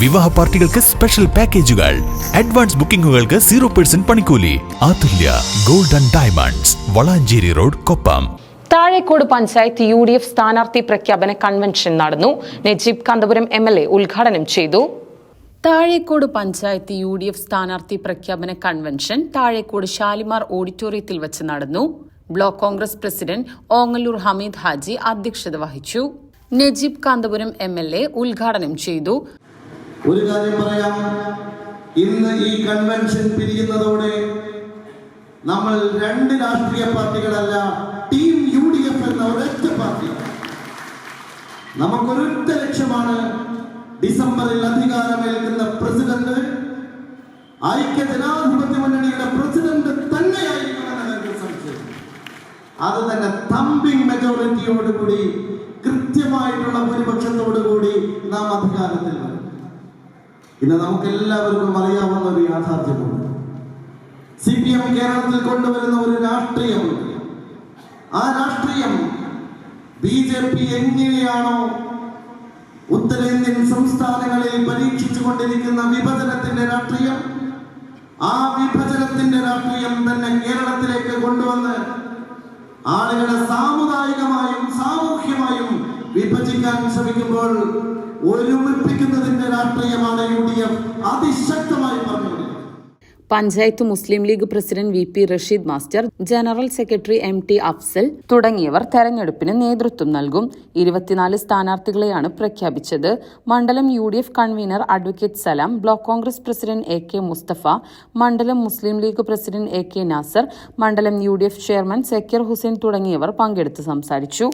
വിവാഹ പാർട്ടികൾക്ക് സ്പെഷ്യൽ പാക്കേജുകൾ അഡ്വാൻസ് ബുക്കിംഗുകൾക്ക് സീറോ പെർസെന്റ് പണിക്കൂലി. Athulya golden and diamonds Valanchery road Koppam. Thazhekode panchayat U D F സ്ഥാനാർത്ഥി പ്രഖ്യാപന കൺവെൻഷൻ നടന്നു. Najeeb Kanthapuram M L A ഉദ്ഘാടനം ചെയ്തു. Thazhekode panchayat U D F സ്ഥാനാർത്ഥി പ്രഖ്യാപന കൺവെൻഷൻ താഴേക്കോട് ഷാലിമാർ ഓഡിറ്റോറിയത്തിൽ വെച്ച് നടന്നു. ബ്ലോക്ക് കോൺഗ്രസ് പ്രസിഡന്റ് ഓങ്ങല്ലൂർ ഹമീദ് ഹാജി അധ്യക്ഷത വഹിച്ചു. Najeeb Kanthapuram M L A ഉദ്ഘാടനം ചെയ്തു. ഒരു കാര്യം പറയാം. ഇന്ന് ഈ കൺവെൻഷൻ പിരിയുന്നതോടെ നമ്മൾ രണ്ട് രാഷ്ട്രീയ പാർട്ടികളല്ല ടീം യു ഡി എഫ് എന്ന ഒരൊറ്റ പാർട്ടി. നമുക്കൊരൊറ്റ ലക്ഷ്യമാണ് ഡിസംബറിൽ അധികാരമേൽക്കുന്ന പ്രസിഡന്റ് ഐക്യ ജനാധിപത്യ മുന്നണിയുടെ പ്രസിഡന്റ് തന്നെയായിരിക്കുമെന്ന് അത് തന്നെ തമ്പിങ് മെജോറിറ്റിയോടുകൂടി കൃത്യമായിട്ടുള്ള ഭൂരിപക്ഷത്തോടുകൂടി നാം അധികാരത്തിൽ ഇന്ന് നമുക്ക് എല്ലാവർക്കും അറിയാവുന്ന ഒരു യാഥാർത്ഥ്യമുണ്ട്. സി പി എം കേരളത്തിൽ കൊണ്ടുവരുന്ന ഒരു രാഷ്ട്രീയമുണ്ട് ആ രാഷ്ട്രീയം ബി ജെ പി എങ്ങനെയാണോ ഉത്തരേന്ത്യൻ സംസ്ഥാനങ്ങളിൽ പരീക്ഷിച്ചു കൊണ്ടിരിക്കുന്ന വിഭജനത്തിന്റെ രാഷ്ട്രീയം ആ വിഭജനത്തിന്റെ രാഷ്ട്രീയം തന്നെ കേരളത്തിലേക്ക് കൊണ്ടുവന്ന് ആളുകളെ സാമുദായികമായും സാമൂഹ്യമായും വിഭജിക്കാൻ ശ്രമിക്കുമ്പോൾ ഒരുമിപ്പിക്കുന്നതിന്റെ രാഷ്ട്രീയമാണ് യു ഡി എഫ് അതിശക്തമായി പറഞ്ഞുകൊണ്ടിരിക്കുന്നത് panchayat Muslim League president V P Rasheed master general secretary M T Afsal തുടങ്ങിയവർ തെരഞ്ഞെടുപ്പിന് നേതൃത്വം നൽകും. ഇരുപത്തിനാല് സ്ഥാനാർത്ഥികളെയാണ് പ്രഖ്യാപിച്ചത്. മണ്ഡലം U D F convener advocate Salam block Congress president A K Musthafa മണ്ഡലം Muslim League president A K Nasar മണ്ഡലം U D F chairman Zakir Hussain തുടങ്ങിയവർ പങ്കെടുത്ത് സംസാരിച്ചു.